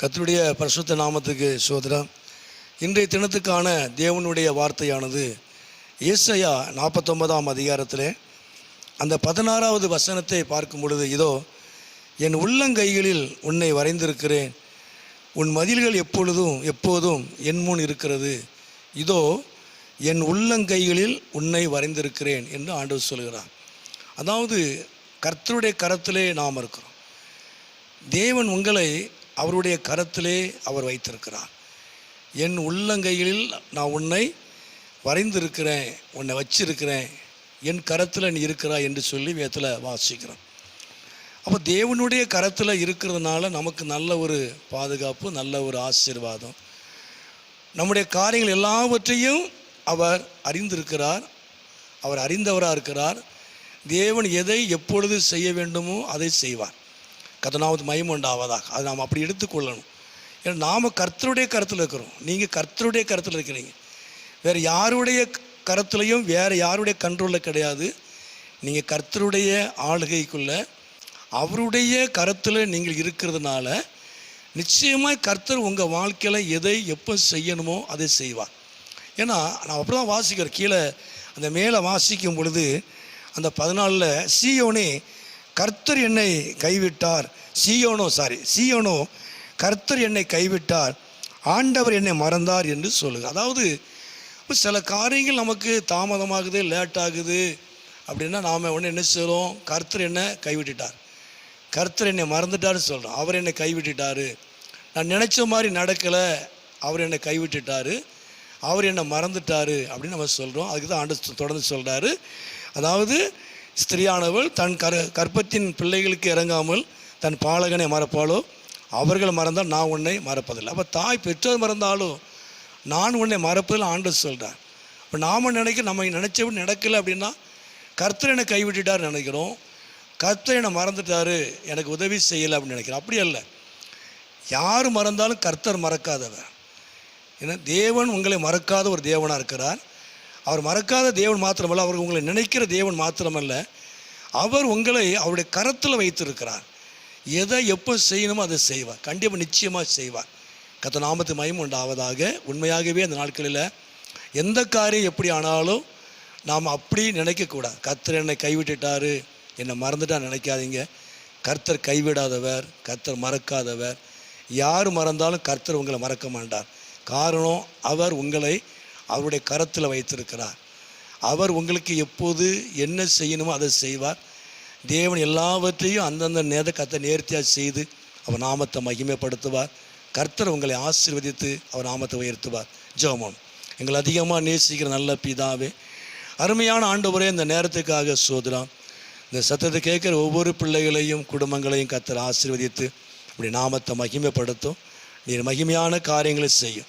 கத்தருடைய பரிசுத்த நாமத்துக்கு சோதரம். இன்றைய தினத்துக்கான தேவனுடைய வார்த்தையானது ஏசையா நாற்பத்தொன்பதாம் அதிகாரத்தில் அந்த பதினாறாவது வசனத்தை பார்க்கும் பொழுது இதோ என் உள்ளங்கைகளில் உன்னை வரைந்திருக்கிறேன். உன் மதில்கள் எப்பொழுதும் எப்போதும் என் முன் இருக்கிறது. இதோ என் உள்ளங்கைகளில் உன்னை வரைந்திருக்கிறேன் என்று ஆண்டவர் சொல்கிறார். அதாவது கர்த்தருடைய கரத்திலே நாம் இருக்கிறோம். தேவன் உங்களை அவருடைய கரத்திலே அவர் வைத்திருக்கிறார். என் உள்ளங்கையில் நான் உன்னை வரைந்திருக்கிறேன் உன்னை வச்சிருக்கிறேன். என் கரத்தில் நீ இருக்கிறாய் என்று சொல்லி வேத்தில் வாசிக்கிறோம். அப்போ தேவனுடைய கரத்தில் இருக்கிறதுனால நமக்கு நல்ல ஒரு பாதுகாப்பு நல்ல ஒரு ஆசீர்வாதம். நம்முடைய காரியங்கள் எல்லாவற்றையும் அவர் அறிந்திருக்கிறார் அவர் அறிந்தவராக இருக்கிறார். தேவன் எதை எப்பொழுது செய்ய வேண்டுமோ அதை செய்வார். கதனாவது மயம் உண்டாவதாக அதை நாம் அப்படி எடுத்துக்கொள்ளணும். ஏன்னா நாம் கர்த்தருடைய கருத்தில் இருக்கிறோம். நீங்கள் கர்த்தருடைய கருத்தில் இருக்கிறீங்க. வேறு யாருடைய கருத்துலையும் வேறு யாருடைய கண்ட்ரோலில் கிடையாது. நீங்கள் கர்த்தருடைய ஆளுகைக்குள்ள அவருடைய கருத்தில் நீங்கள் இருக்கிறதுனால நிச்சயமாக கர்த்தர் உங்கள் வாழ்க்கையில் எதை எப்போ செய்யணுமோ அதை செய்வார். ஏன்னா நான் அப்படி தான் வாசிக்கிறேன். கீழே அந்த மேலே வாசிக்கும் பொழுது அந்த பதினாலில் சீயோனே கர்த்தர் என்னை கைவிட்டார். சீயோனோ சாரி சீயோனோ கர்த்தர் என்னை கைவிட்டார். ஆண்டவர் என்னை மறந்தார் என்று சொல்லுங்க. அதாவது சில காரியங்கள் நமக்கு தாமதமாகுது லேட் ஆகுது அப்படின்னா நாம் உடனே என்ன செய்கிறோம் கர்த்தர் என்னை கைவிட்டுட்டார். கர்த்தர் என்னை மறந்துட்டாருன்னு சொல்கிறோம் அவர் என்னை கைவிட்டுட்டார். நான் நினச்ச மாதிரி நடக்கலை. அவர் என்னை கைவிட்டுட்டாரு. அவர் என்னை மறந்துட்டார் அப்படின்னு நம்ம சொல்கிறோம் அதுக்கு தான் ஆண்டு தொடர்ந்து சொல்கிறாரு அதாவது ஸ்திரியானவள் தன் கர கற்பத்தின் பிள்ளைகளுக்கு இறங்காமல் தன் பாலகனை மறப்பாளோ? அவர்கள் மறந்தால் நான் உன்னை மறப்பதில்லை. அப்போ தாய் பெற்றோர் மறந்தாலும் நான் உன்னை மறப்பதில் ஆண்டு சொல்கிறேன் இப்போ நாம் நினைக்க நம்ம நினச்சபடி நடக்கலை அப்படின்னா கர்த்தரனை கைவிட்டுட்டார் நினைக்கிறோம். கர்த்தரனை மறந்துட்டாரு எனக்கு உதவி செய்யலை அப்படின்னு நினைக்கிறேன் அப்படி அல்ல. யார் மறந்தாலும் கர்த்தர் மறக்காதவர். ஏன்னா தேவன் உங்களை மறக்காத ஒரு தேவனாக இருக்கிறார். அவர் மறக்காத தேவன் மாத்திரமல்ல அவர் உங்களை நினைக்கிற தேவன் மாத்திரமல்ல. அவர் உங்களை அவருடைய கரத்தில் வைத்திருக்கிறார். எதை எப்போ செய்யணுமோ அதை செய்வார். கண்டிப்பாக நிச்சயமாக செய்வார். கத்த நாமத்து மயம் உண்டாவதாக. உண்மையாகவே அந்த நாட்களில் எந்த காரியம் எப்படி ஆனாலும் நாம் அப்படி நினைக்கக்கூடாது. கர்த்தர் என்னை கைவிட்டுட்டாரு என்னை மறந்துட்டா நினைக்காதீங்க. கர்த்தர் கைவிடாதவர் கர்த்தர் மறக்காதவர். யார் மறந்தாலும் கர்த்தர் உங்களை மறக்க மாட்டார். காரணம் அவர் உங்களை அவருடைய கரத்தில் வைத்திருக்கிறார். அவர் உங்களுக்கு எப்போது என்ன செய்யணுமோ அதை செய்வார். தேவன் எல்லாவற்றையும் அந்தந்த நேரத்தை கத்தை நேர்த்தியாக செய்து அவர் நாமத்தை மகிமைப்படுத்துவார். கர்த்தர் உங்களை ஆசீர்வதித்து அவர் நாமத்தை உயர்த்துவார். ஜெபம் எங்களை அதிகமாக நேசிக்கிற நல்ல பிதாவே அருமையான ஆண்டவரே இந்த நேரத்துக்காக சோதரம் இந்த சத்தத்தை கேட்குற ஒவ்வொரு பிள்ளைகளையும் குடும்பங்களையும் கத்தரை ஆசீர்வதித்து அப்படி நாமத்தை மகிமைப்படுத்தும். நீர் மகிமையான காரியங்களை செய்யும்.